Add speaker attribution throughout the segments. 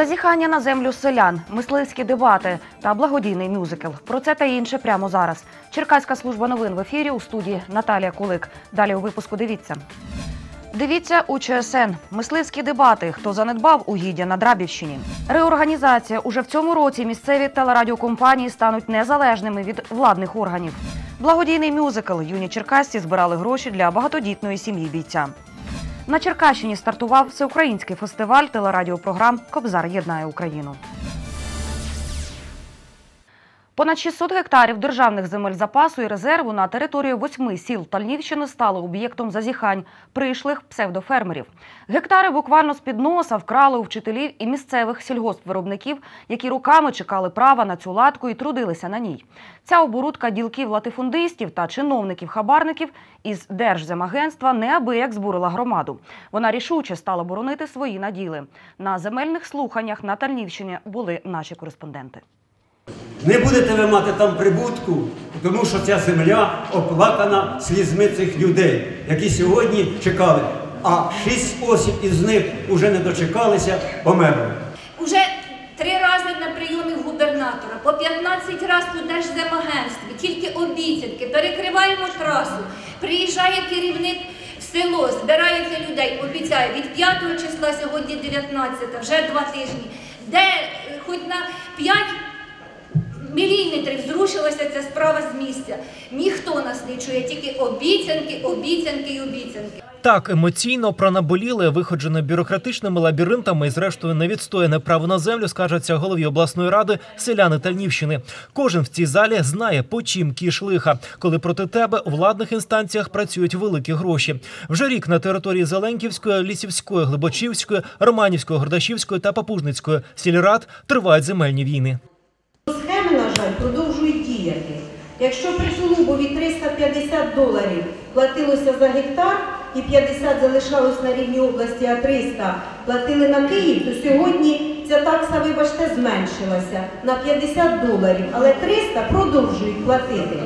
Speaker 1: Зазіхання на землю селян, мисливські дебати та благодійний мюзикл. Про це та інше прямо зараз. Черкаська служба новин в ефірі у студії Наталія Кулик. Далі у випуску дивіться. Дивіться у ЧСН. Мисливські дебати. Хто занедбав угіддя на Драбівщині? Реорганізація. Уже в цьому році місцеві телерадіокомпанії стануть незалежними від владних органів. Благодійний мюзикл. Юні черкасці збирали гроші для багатодітної сім'ї бійця. На Черкащині стартував всеукраїнський фестиваль телерадіопрограм Кобзар єднає Україну. Понад 600 гектарів державних земель запасу і резерву на території восьми сіл Тальнівщини стали об'єктом зазіхань прийшлих псевдофермерів. Гектари буквально з-під носа вкрали у вчителів і місцевих сільгоспвиробників, які руками чекали права на цю латку і трудилися на ній. Ця оборудка ділків латифундистів та чиновників-хабарників із Держземагентства неабияк збурила громаду. Вона рішуче стала боронити свої наділи. На земельних слуханнях на Тальнівщині були наші кореспонденти.
Speaker 2: Не будете ви мати там прибутку, тому що ця земля оплакана слізьми цих людей, які сьогодні чекали. А шість осіб із них вже не дочекалися, померли.
Speaker 3: Уже три рази на прийомі губернатора, по 15 разів у Держземагентстві, тільки обіцянки, перекриваємо трасу. Приїжджає керівник село, збирається людей, обіцяє від 5 числа, сьогодні 19, вже два тижні, де е, хоч на 5 міліметрів зрушилася ця справа з місця. Ніхто нас не чує, тільки обіцянки, обіцянки і обіцянки.
Speaker 4: Так емоційно пронаболіли, виходжене бюрократичними лабіринтами і зрештою невідстояне право на землю, скажеться голові обласної ради селяни Тальнівщини. Кожен в цій залі знає, по чим кіш лиха, коли проти тебе у владних інстанціях працюють великі гроші. Вже рік на території Зеленківської, Лісівської, Глибочівської, Романівської, Гордашівської та Папужницької сільрад тривають земельні війни.
Speaker 5: Схеми, на жаль, продовжують діяти. Якщо при Тулубові 350 доларів платилося за гектар і 50 залишалось на рівні області, а 300 платили на Київ, то сьогодні ця такса, вибачте, зменшилася на 50 доларів, але 300 продовжують платити.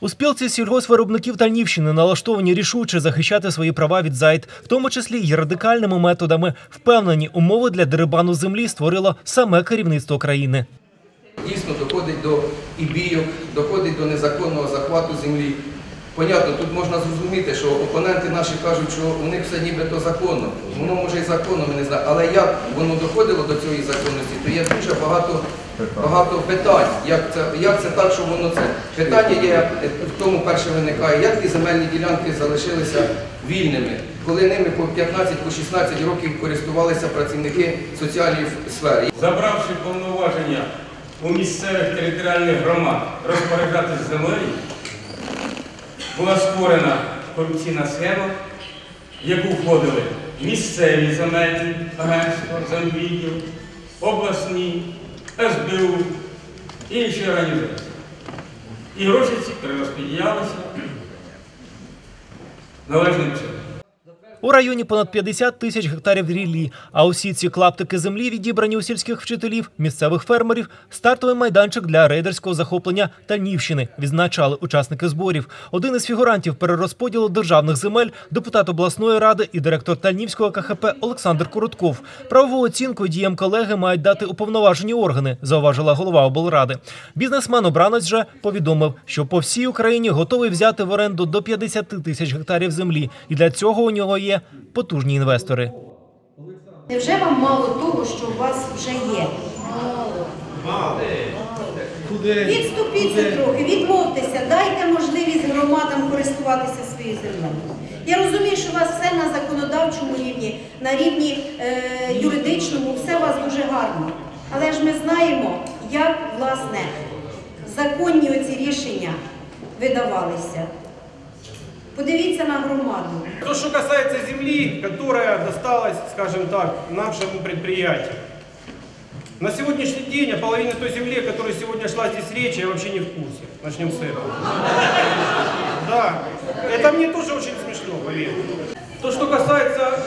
Speaker 4: У спілці сільгоспвиробників Тальнівщини налаштовані рішуче захищати свої права від зайд, в тому числі й радикальними методами. Впевнені, умови для дерибану землі створило саме керівництво країни.
Speaker 6: Дійсно доходить до і бійок, доходить до незаконного захвату землі. Понятно, тут можна зрозуміти, що опоненти наші кажуть, що у них все нібито законно. Воно може і законно, ми не знаємо. Але як воно доходило до цієї законності, то є дуже багато, багато питань. Як це, як це так, що воно це? Питання є, в тому перше виникає, як ті земельні ділянки залишилися вільними, коли ними по 15 по 16 років користувалися працівники соціальної сфери.
Speaker 7: забравши повноваження у місцевих територіальних громад розпоряджатися землею, була створена корупційна схема, в яку входили місцеві земельні агентства, земвідділ, обласні, СБУ, інші організації. І гроші ці перерозподілялися належним чином.
Speaker 4: У районі понад 50 тисяч гектарів ріллі. А усі ці клаптики землі відібрані у сільських вчителів, місцевих фермерів, стартовий майданчик для рейдерського захоплення Тальнівщини, відзначали учасники зборів. Один із фігурантів перерозподілу державних земель, депутат обласної ради і директор Тальнівського КХП Олександр Коротков. Правову оцінку діям колеги мають дати уповноважені органи, зауважила голова облради. Бізнесмен обранець же повідомив, що по всій Україні готовий взяти в оренду до 50 тисяч гектарів землі, і для цього у нього є потужні інвестори.
Speaker 5: Невже вам мало того, що у вас вже є? Мало. Відступіться трохи, відмовтеся, дайте можливість громадам користуватися своєю землею. Я розумію, що у вас все на законодавчому рівні, на рівні е, юридичному, все у вас дуже гарно. Але ж ми знаємо, як власне законні оці рішення видавалися. Подивіться на громаду.
Speaker 8: То, что касается земли, которая досталась, скажем так, нашему предприятию. На сегодняшний день о половине той земли, о которой сегодня шла здесь речь, я вообще не в курсе. Начнем с этого. Да, это мне тоже очень смешно, поверьте. То, что касается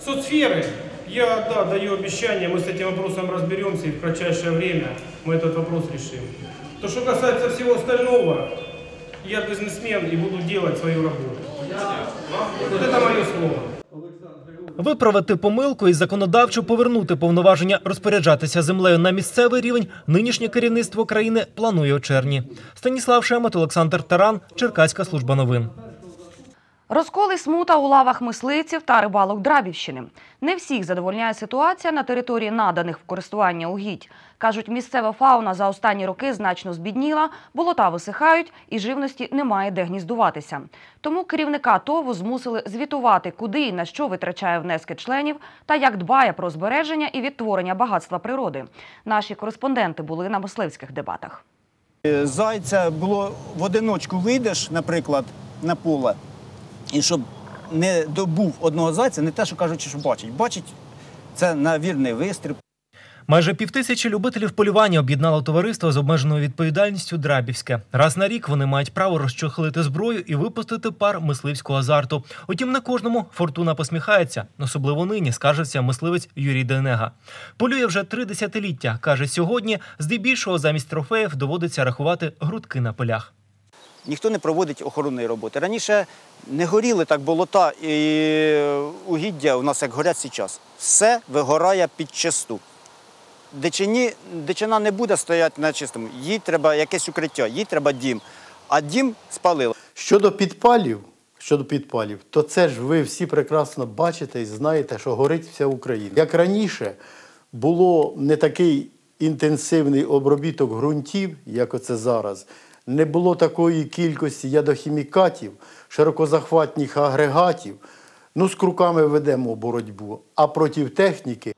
Speaker 8: э, соцсферы, я да, даю обещание, мы с этим вопросом разберемся и в кратчайшее время мы этот вопрос решим. То, что касается всего остального, я бизнесмен и буду делать свою работу. Вот это мое слово.
Speaker 4: Виправити помилку і законодавчо повернути повноваження розпоряджатися землею на місцевий рівень нинішнє керівництво країни планує у червні. Станіслав Шемет, Олександр Таран, Черкаська служба новин.
Speaker 1: Розкол і смута у лавах мисливців та рибалок Драбівщини. Не всіх задовольняє ситуація на території наданих в користування угідь. Кажуть, місцева фауна за останні роки значно збідніла, болота висихають і живності немає де гніздуватися. Тому керівника ТОВу змусили звітувати, куди і на що витрачає внески членів та як дбає про збереження і відтворення багатства природи. Наші кореспонденти були на мисливських дебатах.
Speaker 9: Зайця було в одиночку вийдеш, наприклад, на поле, і щоб не добув одного зайця, не те, що кажуть, що бачить. Бачить це на вірний вистріл.
Speaker 4: Майже півтисячі любителів полювання об'єднало товариство з обмеженою відповідальністю Драбівське. Раз на рік вони мають право розчохлити зброю і випустити пар мисливського азарту. Утім, не кожному фортуна посміхається. Особливо нині скаржиться мисливець Юрій Денега. Полює вже три десятиліття. каже, сьогодні здебільшого замість трофеїв доводиться рахувати грудки на полях.
Speaker 9: Ніхто не проводить охоронної роботи. Раніше не горіли так болота і угіддя у нас як горять зараз. Все вигорає під чисту. Дичині, дичина не буде стояти на чистому. Їй треба якесь укриття, їй треба дім. А дім спалили.
Speaker 10: Щодо підпалів, щодо підпалів, то це ж ви всі прекрасно бачите і знаєте, що горить вся Україна. Як раніше було не такий інтенсивний обробіток ґрунтів, як оце зараз, не було такої кількості ядохімікатів, широкозахватних агрегатів. Ну, з круками ведемо боротьбу, а проти техніки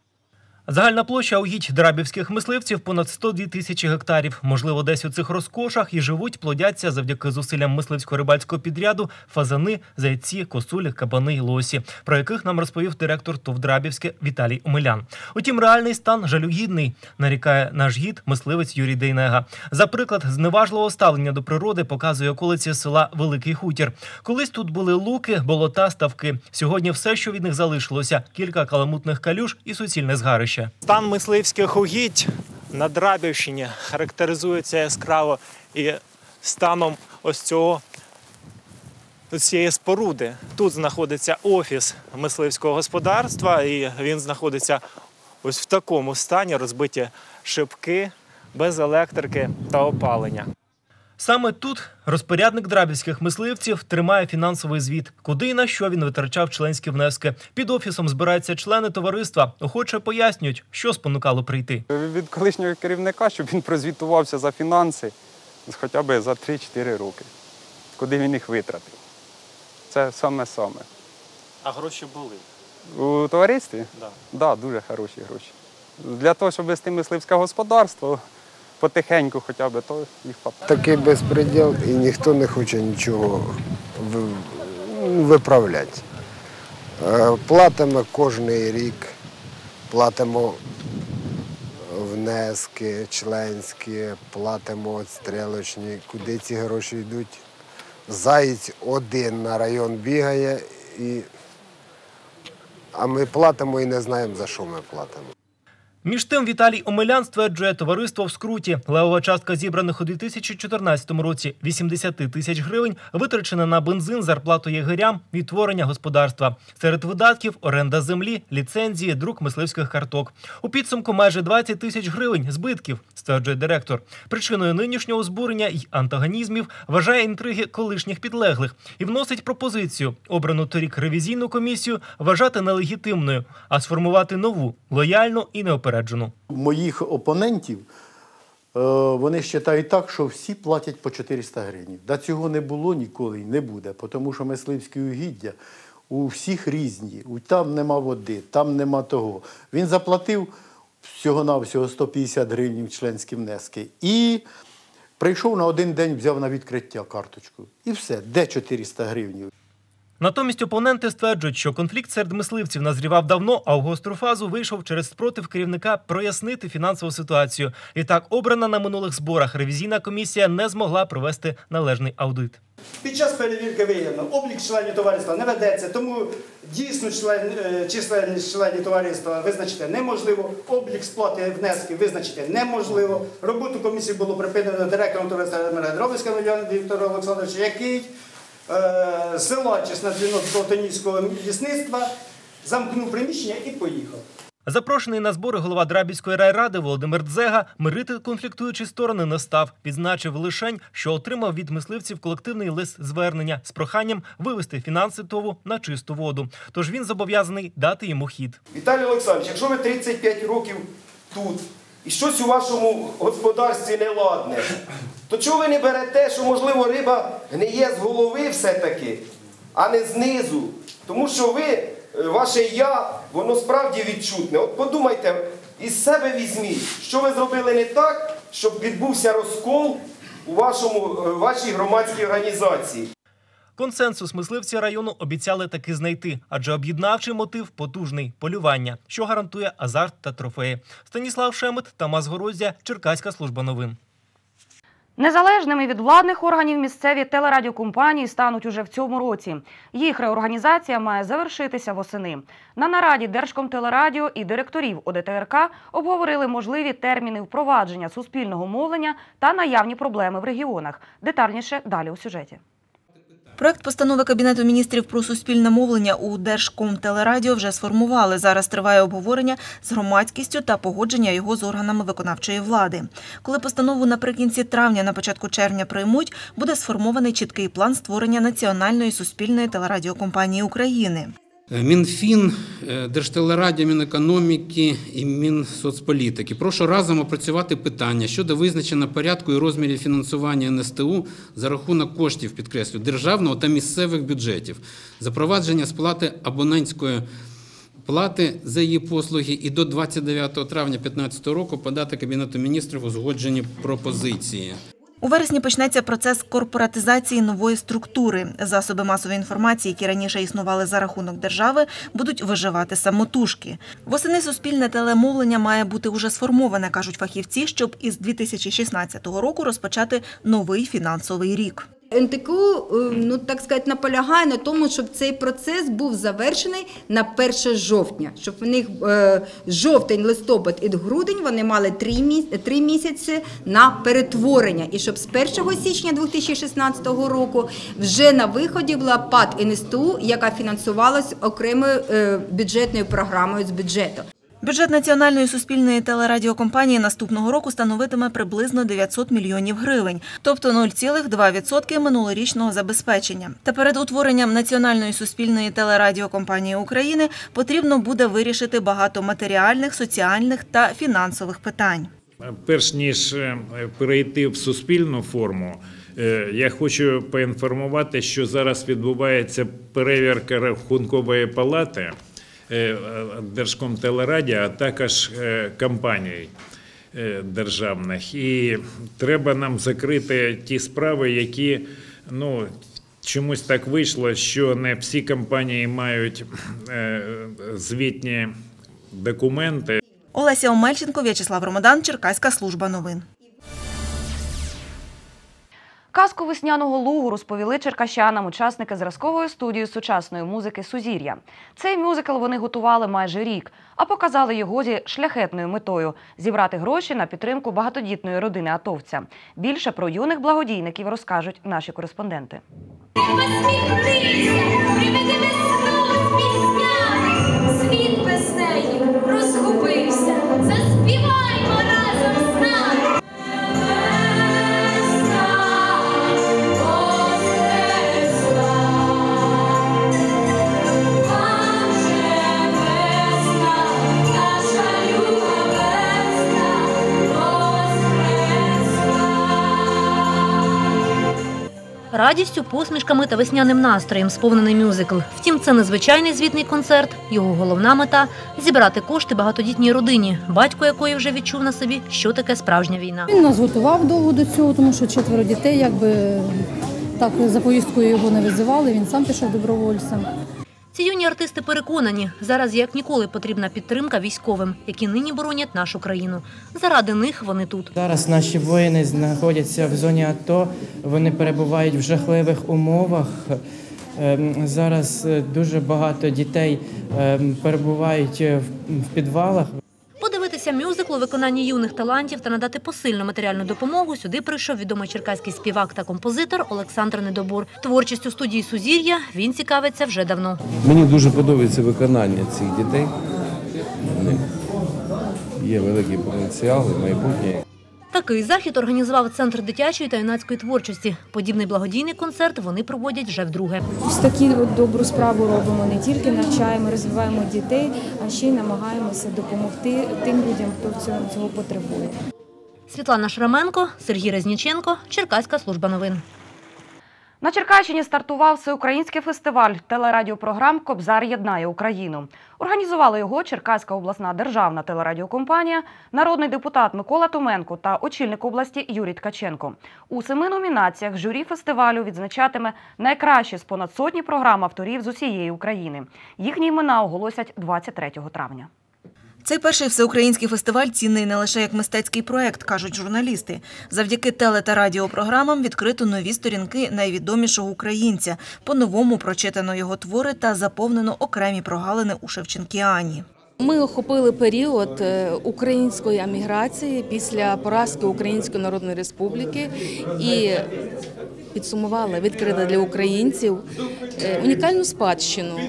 Speaker 4: Загальна площа угідь драбівських мисливців понад 102 тисячі гектарів. Можливо, десь у цих розкошах і живуть, плодяться завдяки зусиллям мисливсько-рибальського підряду фазани, зайці, косулі, кабани й лосі, про яких нам розповів директор ТОВ Драбівське Віталій Омелян. Утім, реальний стан жалюгідний, нарікає наш гід мисливець Юрій Дейнега. За приклад зневажливого ставлення до природи показує околиці села Великий Хутір. Колись тут були луки, болота, ставки. Сьогодні все, що від них залишилося: кілька каламутних калюж і суцільне згарище.
Speaker 11: Стан мисливських угідь на Драбівщині характеризується яскраво і станом ось цього цієї споруди. Тут знаходиться офіс мисливського господарства, і він знаходиться ось в такому стані, розбиті шибки, без електрики та опалення.
Speaker 4: Саме тут розпорядник драбівських мисливців тримає фінансовий звіт, куди і на що він витрачав членські внески. Під офісом збираються члени товариства. Охоче пояснюють, що спонукало прийти.
Speaker 12: від колишнього керівника, щоб він прозвітувався за фінанси хоча б за 3-4 роки, куди він їх витратив. Це саме-саме.
Speaker 11: А гроші були.
Speaker 12: У товаристві?
Speaker 11: Да.
Speaker 12: Да, дуже хороші гроші. Для того, щоб вести мисливське господарство, потихеньку хоча б, то їх хватає.
Speaker 13: Такий безпреділ і ніхто не хоче нічого виправляти. Е, Платимо кожен рік, платимо внески членські, платимо стрілочні. Куди ці гроші йдуть? Заєць один на район бігає, і... а ми платимо і не знаємо, за що ми платимо.
Speaker 4: Між тим Віталій Омелян стверджує товариство в скруті. Левова частка зібраних у 2014 році 80 тисяч гривень витрачена на бензин, зарплату єгерям, відтворення господарства. Серед видатків оренда землі, ліцензії, друк мисливських карток. У підсумку майже 20 тисяч гривень збитків, стверджує директор. Причиною нинішнього збурення й антагонізмів вважає інтриги колишніх підлеглих і вносить пропозицію обрану торік ревізійну комісію вважати нелегітимною, а сформувати нову лояльну і неопереджену.
Speaker 10: моїх опонентів, е, вони вважають так, що всі платять по 400 гривень. Да цього не було ніколи і не буде, тому що мисливські угіддя у всіх різні. Там нема води, там нема того. Він заплатив всього-навсього 150 гривень членські внески. І прийшов на один день, взяв на відкриття карточку. І все, де 400 гривень?
Speaker 4: Натомість опоненти стверджують, що конфлікт серед мисливців назрівав давно, а в гостру фазу вийшов через спротив керівника прояснити фінансову ситуацію. І так, обрана на минулих зборах ревізійна комісія не змогла провести належний аудит.
Speaker 14: Під час перевірки виявлено, облік членів товариства не ведеться, тому дійсно член, е, численність членів товариства визначити неможливо, облік сплати внесків визначити неможливо. Роботу комісії було припинено директором товариства Дробицьким Віктором Олександровичем, який е, на дзвінок до лісництва, замкнув приміщення і поїхав.
Speaker 4: Запрошений на збори голова Драбівської райради Володимир Дзега мирити конфліктуючі сторони не став. Відзначив лишень, що отримав від мисливців колективний лист звернення з проханням вивести фінанси ТОВу на чисту воду. Тож він зобов'язаний дати йому хід.
Speaker 15: Віталій Олександрович, якщо ви 35 років тут і щось у вашому господарстві неладне, то чого ви не берете, що можливо риба гниє з голови все-таки, а не знизу? Тому що ви, е, ваше я, воно справді відчутне. От подумайте, із себе візьміть, що ви зробили не так, щоб відбувся розкол у вашому, е, вашій громадській організації.
Speaker 4: Консенсус мисливці району обіцяли таки знайти, адже об'єднавчий мотив потужний полювання, що гарантує азарт та трофеї. Станіслав Шемет, Тамас Горозія, Черкаська служба новин.
Speaker 1: Незалежними від владних органів місцеві телерадіокомпанії стануть уже в цьому році. Їх реорганізація має завершитися восени. На нараді Держкомтелерадіо і директорів ОДТРК обговорили можливі терміни впровадження суспільного мовлення та наявні проблеми в регіонах. Детальніше далі у сюжеті.
Speaker 16: Проект постанови Кабінету міністрів про суспільне мовлення у Держкомтелерадіо вже сформували. Зараз триває обговорення з громадськістю та погодження його з органами виконавчої влади. Коли постанову наприкінці травня, на початку червня приймуть, буде сформований чіткий план створення національної суспільної телерадіокомпанії України.
Speaker 17: Мінфін, е, Мінекономіки і Мінсоцполітики. Прошу разом опрацювати питання щодо визначення порядку і розмірів фінансування НСТУ за рахунок коштів, підкреслю, державного та місцевих бюджетів, запровадження сплати абонентської плати за її послуги і до 29 травня 2015 року подати Кабінету міністрів узгоджені пропозиції.
Speaker 16: У вересні почнеться процес корпоратизації нової структури. Засоби масової інформації, які раніше існували за рахунок держави, будуть виживати самотужки. Восени суспільне телемовлення має бути уже сформоване, кажуть фахівці, щоб із 2016 року розпочати новий фінансовий рік.
Speaker 5: НТКУ, е, ну так сказати, наполягає на тому, щоб цей процес був завершений на 1 жовтня, щоб в них е, жовтень, листопад і грудень вони мали три місяці на перетворення, і щоб з 1 січня 2016 року вже на виході була ПАД НСТУ, яка фінансувалась окремою е, бюджетною програмою з бюджету.
Speaker 16: Бюджет національної суспільної телерадіокомпанії наступного року становитиме приблизно 900 мільйонів гривень, тобто 0,2% минулорічного забезпечення. Та перед утворенням національної суспільної телерадіокомпанії України потрібно буде вирішити багато матеріальних, соціальних та фінансових питань.
Speaker 18: Перш ніж е, перейти в суспільну форму, е, я хочу поінформувати, що зараз відбувається перевірка рахункової палати е, Держкомтелерадіо, а також е, компаній е, державних. І треба нам закрити ті справи, які ну. Чомусь так вийшло, що не всі компанії мають е, звітні документи.
Speaker 16: Олеся Омельченко, В'ячеслав Ромадан, Черкаська служба новин.
Speaker 1: Казку весняного лугу розповіли черкащанам учасники зразкової студії сучасної музики Сузір'я. Цей мюзикл вони готували майже рік, а показали його зі шляхетною метою зібрати гроші на підтримку багатодітної родини атовця. Більше про юних благодійників розкажуть наші кореспонденти.
Speaker 3: Світ піснею розгубився,
Speaker 19: Радістю, посмішками та весняним настроєм сповнений мюзикл. Втім, це незвичайний звітний концерт. Його головна мета зібрати кошти багатодітній родині, батько якої вже відчув на собі, що таке справжня війна.
Speaker 20: Він нас готував довго до цього, тому що четверо дітей, якби так за поїздкою його не визивали. Він сам пішов добровольцем.
Speaker 19: Ці юні артисти переконані, зараз як ніколи потрібна підтримка військовим, які нині боронять нашу країну. Заради них вони тут.
Speaker 21: Зараз наші воїни знаходяться в зоні АТО, вони перебувають в жахливих умовах. Ем, Зараз е, дуже багато дітей ем, перебувають е, в в підвалах.
Speaker 19: Подивитися мюзикл у юних талантів та надати посильну матеріальну допомогу, сюди прийшов відомий черкаський співак та композитор Олександр Недобур. Творчістю студії Сузір'я він цікавиться вже давно.
Speaker 22: Мені дуже подобається виконання цих дітей. Є великий потенціал майбутнє.
Speaker 19: Такий захід організував центр дитячої та юнацької творчості. Подібний благодійний концерт вони проводять вже вдруге.
Speaker 23: Ось такі от добру справу робимо. Не тільки навчаємо, розвиваємо дітей, а ще й намагаємося допомогти тим людям, хто цього, цього потребує.
Speaker 19: Світлана Шраменко, Сергій Резніченко, Черкаська служба новин.
Speaker 1: На Черкащині стартував всеукраїнський фестиваль телерадіопрограм Кобзар єднає Україну. Організували його Черкаська обласна державна телерадіокомпанія, народний депутат Микола Томенко та очільник області Юрій Ткаченко. У семи номінаціях журі фестивалю відзначатиме найкращі з понад сотні програм авторів з усієї України. Їхні імена оголосять 23 травня.
Speaker 16: Цей перший всеукраїнський фестиваль цінний не лише як мистецький проект, кажуть журналісти. Завдяки теле та радіопрограмам відкрито нові сторінки найвідомішого українця, по-новому прочитано його твори та заповнено окремі прогалини у Шевченкіані.
Speaker 24: Ми охопили період е, української еміграції після поразки Української Народної Республіки і підсумували, відкрили для українців е, унікальну спадщину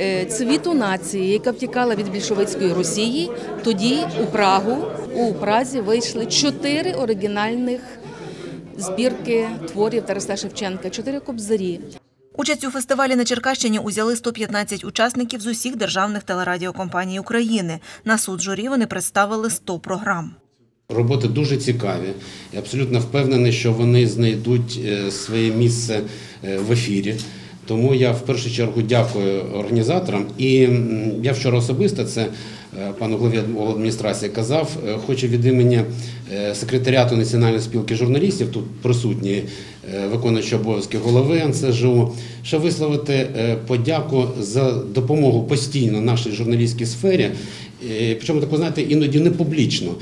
Speaker 24: е, цвіту нації, яка втікала від більшовицької Росії. Тоді у Прагу у Празі вийшли чотири оригінальних збірки творів Тараса Шевченка, чотири кобзарі.
Speaker 16: Участь у фестивалі на Черкащині узяли 115 учасників з усіх державних телерадіокомпаній України. На суд журі вони представили 100 програм.
Speaker 17: Роботи дуже цікаві. Я абсолютно впевнений, що вони знайдуть е, своє місце е, в ефірі. Тому я в першу чергу дякую організаторам. І я вчора особисто це е, пану главі адміністрації казав. хоче Хочу від імені е, секретаріату Національної спілки журналістів, тут присутні е, виконуючі обов'язки голови НСЖУ, що висловити е, подяку за допомогу постійно нашій журналістській сфері. Е, Причому таку, знаєте, іноді не публічно.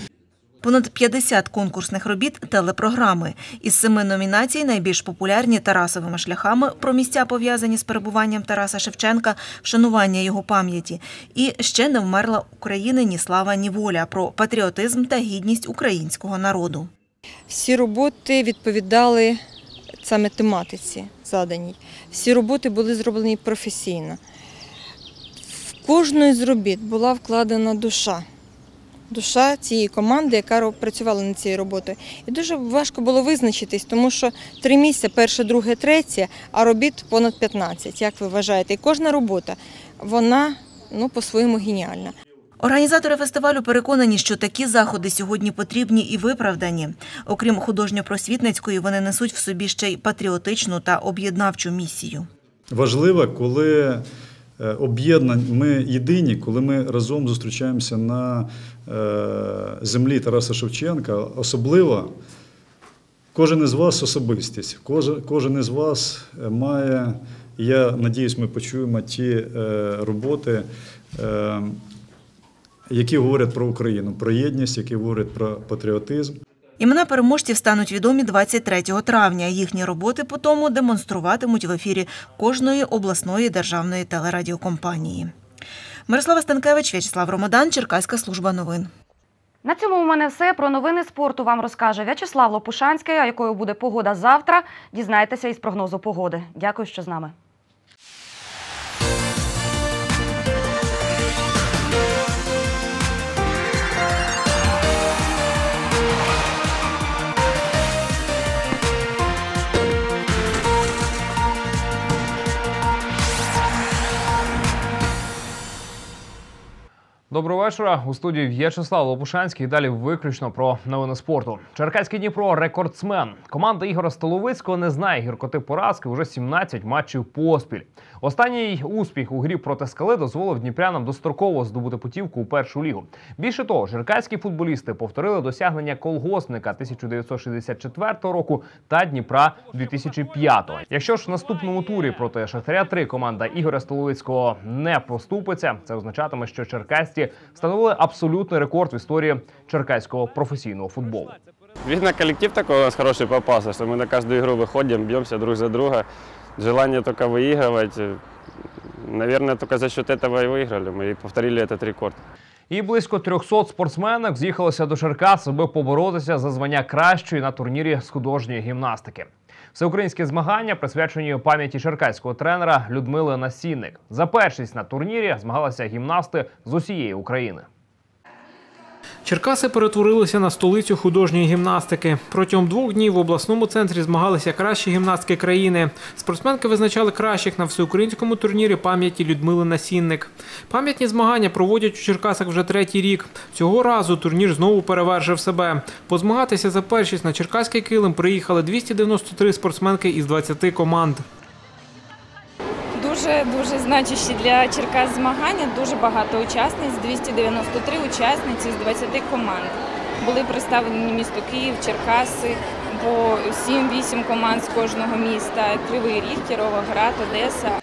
Speaker 16: Понад 50 конкурсних робіт телепрограми. Із семи номінацій найбільш популярні Тарасовими шляхами про місця пов'язані з перебуванням Тараса Шевченка, вшанування його пам'яті. І ще не вмерла України ні слава, ні воля про патріотизм та гідність українського народу.
Speaker 25: Всі роботи відповідали саме тематиці заданій. Всі роботи були зроблені професійно. В кожної з робіт була вкладена душа. Душа цієї команди, яка працювала над цією роботою. І дуже важко було визначитись, тому що три місця, перше, друге, третє, а робіт понад 15, як ви вважаєте. І кожна робота, вона ну, по-своєму геніальна.
Speaker 16: Організатори фестивалю переконані, що такі заходи сьогодні потрібні і виправдані. Окрім художньо-просвітницької, вони несуть в собі ще й патріотичну та об'єднавчу місію.
Speaker 26: Важливо, коли е, об'єднані, ми єдині, коли ми разом зустрічаємося на е, землі Тараса Шевченка. Особливо кожен із вас особистість, кожен, із вас має, і я надіюсь, ми почуємо ті е, роботи. Е, які говорять про Україну, про єдність, які говорять про патріотизм.
Speaker 16: Імена переможців стануть відомі 23 травня. Їхні роботи по тому демонструватимуть в ефірі кожної обласної державної телерадіокомпанії. Мирослава Станкевич, В'ячеслав Ромадан, Черкаська служба новин.
Speaker 1: На цьому у мене все. Про новини спорту вам розкаже В'ячеслав Лопушанський. А якою буде погода завтра? Дізнайтеся із прогнозу погоди. Дякую, що з нами.
Speaker 27: Доброго вечора. У студії В'ячеслав Лопушанський. Далі виключно про новини спорту. Черкаський Дніпро рекордсмен. Команда Ігора Столовицького не знає гіркоти поразки уже 17 матчів поспіль. Останній успіх у грі проти скали дозволив дніпрянам достроково здобути путівку у першу лігу. Більше того, черкаські футболісти повторили досягнення колгоспника 1964 року та Дніпра 2005. Якщо ж в наступному турі проти Шахтаря 3 команда Ігоря Столовицького не поступиться, це означатиме, що черкасці встановили абсолютний рекорд в історії черкаського професійного футболу.
Speaker 28: Видно, коллектив такой у нас хороший попался, что мы на каждую игру выходим, бьемся друг за друга Желание только выигрывать. Наверное, только за счет этого и выиграли. Мы и повторили этот рекорд.
Speaker 27: І близько 300 спортсменок з'їхалися до Черкас, аби поборотися за звання кращої на турнірі з художньої гімнастики. Всеукраїнські змагання присвячені пам'яті черкаського тренера Людмили Насінник. За першість на турнірі змагалися гімнасти з усієї України.
Speaker 29: Черкаси перетворилися на столицю художньої гімнастики. Протягом двох днів в обласному центрі змагалися кращі гімнастки країни. Спортсменки визначали кращих на всеукраїнському турнірі пам'яті Людмили Насінник. Пам'ятні змагання проводять у Черкасах вже третій рік. Цього разу турнір знову перевершив себе. Позмагатися за першість на черкаський килим приїхали 293 спортсменки із 20 команд.
Speaker 23: Дуже дуже значущі для Черкас змагання. Дуже багато учасниць, 293 учасниці з 20 команд. Були представлені місто Київ, Черкаси, по 7-8 команд з кожного міста, Кривий Ріг, Кіровоград, Одеса.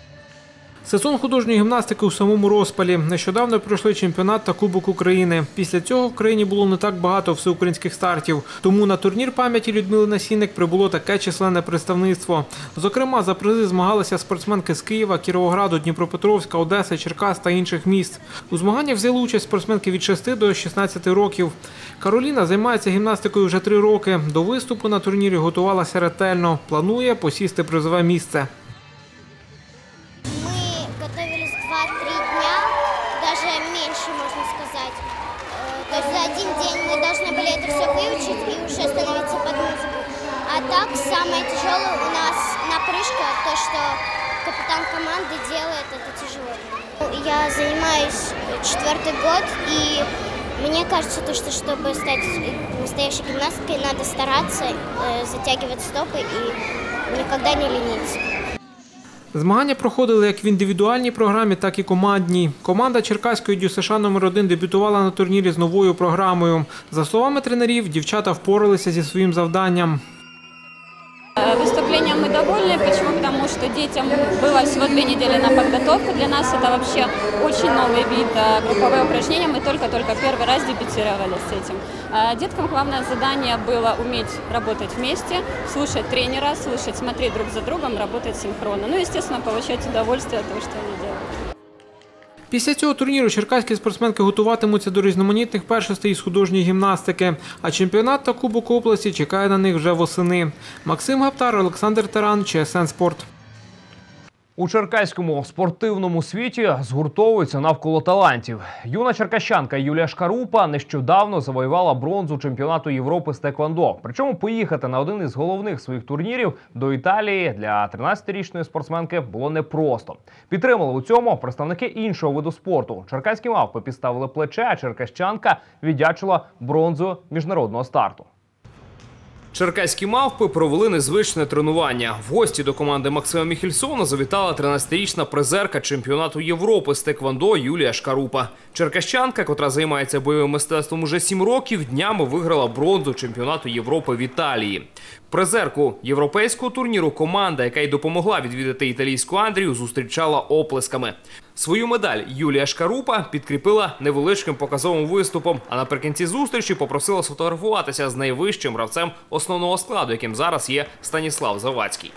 Speaker 29: Сезон художньої гімнастики у самому розпалі. Нещодавно пройшли чемпіонат та Кубок України. Після цього в країні було не так багато всеукраїнських стартів. Тому на турнір пам'яті Людмили Насінник прибуло таке численне представництво. Зокрема, за призи змагалися спортсменки з Києва, Кіровограду, Дніпропетровська, Одеси, Черкас та інших міст. У змаганнях взяли участь спортсменки від 6 до 16 років. Кароліна займається гімнастикою вже три роки. До виступу на турнірі готувалася ретельно. Планує посісти призове місце.
Speaker 30: Я занимаюсь четвертый год, и мне кажется, то, что чтобы стать настоящей гимнасткой, надо стараться, э, затягивать стопы и никогда не лениться.
Speaker 29: Змагання проходили як в індивідуальній програмі, так і командній. Команда Черкаської ДЮСШ номер 1 дебютувала на турнірі з новою програмою. За словами тренерів, дівчата впоралися зі своїм завданням.
Speaker 31: Э, Выступлением мы довольны. Почему? Потому что детям было всего две недели на подготовку. Для нас это вообще очень новый вид э, групповые упражнения. Мы только-только первый раз дебютировали с этим. Э, Деткам главное задание было уметь работать вместе, слушать тренера, слушать, смотреть друг за другом, работать синхронно. Ну, естественно, получать удовольствие от того, что они делают.
Speaker 29: Після цього турніру черкаські спортсменки готуватимуться до різноманітних першостей із художньої гімнастики. А чемпіонат та Кубок області чекає на них вже восени. Максим Гаптар, Олександр Таран, ЧСН Спорт.
Speaker 27: У черкаському спортивному світі згуртовуються навколо талантів. Юна черкащанка Юлія Шкарупа нещодавно завоювала бронзу чемпіонату Європи з Теквондо. Причому поїхати на один із головних своїх турнірів до Італії для 13-річної спортсменки було непросто. Підтримали у цьому представники іншого виду спорту. Черкаські мавпи підставили плече, а черкащанка віддячила бронзу міжнародного старту. Черкаські мавпи провели незвичне тренування. В гості до команди Максима Міхельсона завітала 13-річна призерка чемпіонату Європи з Теквондо Юлія Шкарупа. Черкащанка, котра займається бойовим мистецтвом уже сім років, днями виграла бронзу чемпіонату Європи в Італії. Призерку європейського турніру команда, яка й допомогла відвідати італійську Андрію, зустрічала оплесками. Свою медаль Юлія Шкарупа підкріпила невеличким показовим виступом, а наприкінці зустрічі попросила сфотографуватися з найвищим гравцем основного складу, яким зараз є Станіслав Завадський.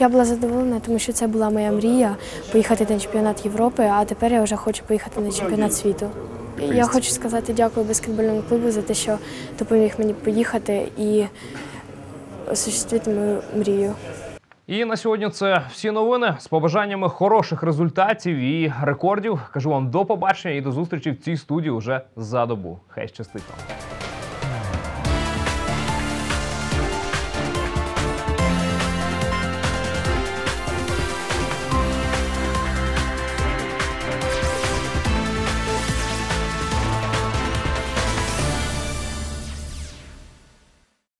Speaker 32: Я була задоволена, тому що це була моя мрія поїхати на чемпіонат Європи, а тепер я вже хочу поїхати на чемпіонат світу. Я хочу сказати дякую баскетбольному клубу за те, що допоміг мені поїхати і осуществити мою мрію.
Speaker 27: І на сьогодні це всі новини з побажаннями хороших результатів і рекордів. Кажу вам до побачення і до зустрічі в цій студії вже за добу. Хай щастить.